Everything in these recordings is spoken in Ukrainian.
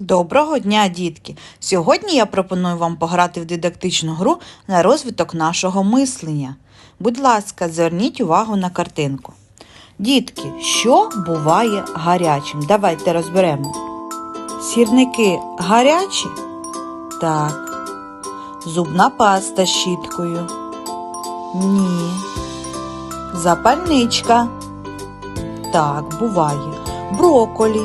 Доброго дня, дітки! Сьогодні я пропоную вам пограти в дидактичну гру на розвиток нашого мислення. Будь ласка, зверніть увагу на картинку. Дітки, що буває гарячим? Давайте розберемо. Сірники гарячі? Так. Зубна паста з щіткою? Ні. Запальничка? Так, буває. Броколі?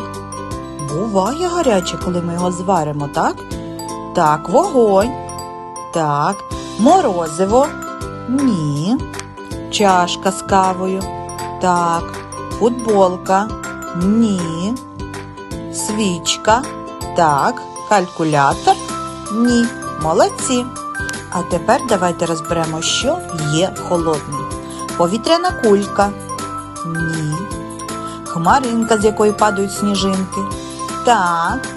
Буває гаряче, коли ми його зваримо, так? Так, вогонь. Так. Морозиво. Ні. Чашка з кавою. Так. Футболка. Ні. Свічка. Так. Калькулятор. Ні. Молодці. А тепер давайте розберемо, що є холодним. Повітряна кулька. Ні. Хмаринка, з якої падають сніжинки. Так.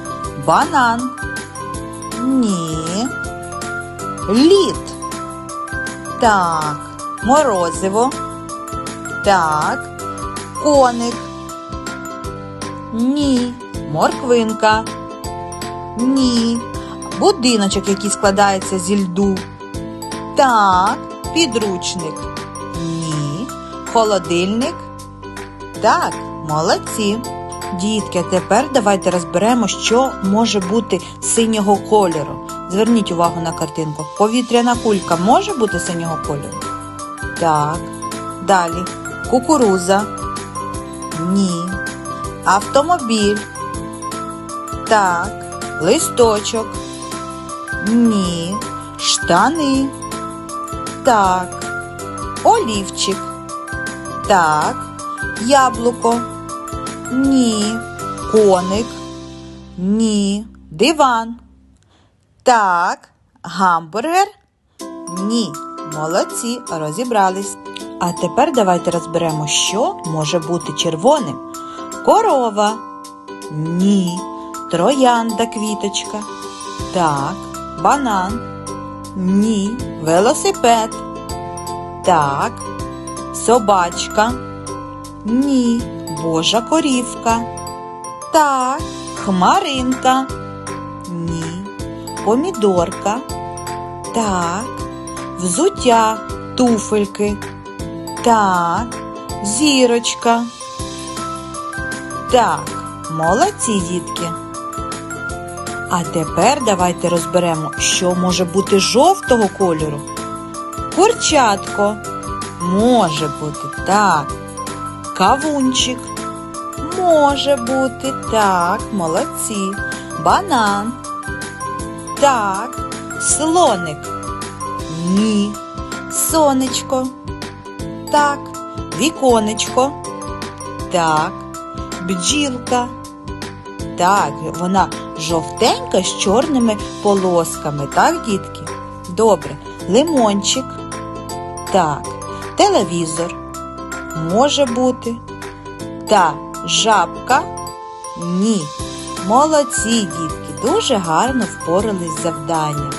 Банан. Ні. Лід. Так. Морозиво. Так. Коник. Ні. Морквинка. Ні. Будиночок, який складається зі льду. Так. Підручник. Ні. Холодильник. Так, молодці. Дітки, а тепер давайте розберемо, що може бути синього кольору. Зверніть увагу на картинку. Повітряна кулька може бути синього кольору? Так. Далі. Кукуруза. Ні. Автомобіль. Так. Листочок. Ні. Штани. Так. Олівчик. Так. Яблуко. Ні. Коник. Ні. Диван. Так. Гамбургер. Ні. Молодці, розібрались. А тепер давайте розберемо, що може бути червоним. Корова. Ні. Троянда квіточка. Так. Банан. Ні. Велосипед. Так. Собачка. Ні. Божа корівка. Так. Хмаринка. Ні. Помідорка. Так. Взуття. Туфельки. Так. Зірочка. Так. Молодці, дітки. А тепер давайте розберемо, що може бути жовтого кольору. Курчатко. Може бути так. Кавунчик. Може бути так, молодці. Банан. Так. Слоник. Ні. Сонечко. Так. Віконечко. Так. Бджілка. Так, вона жовтенька з чорними полосками, так, дітки? Добре. Лимончик. Так. Телевізор. Може бути. Та жабка? Ні. Молодці, дітки, дуже гарно впорались з завданням.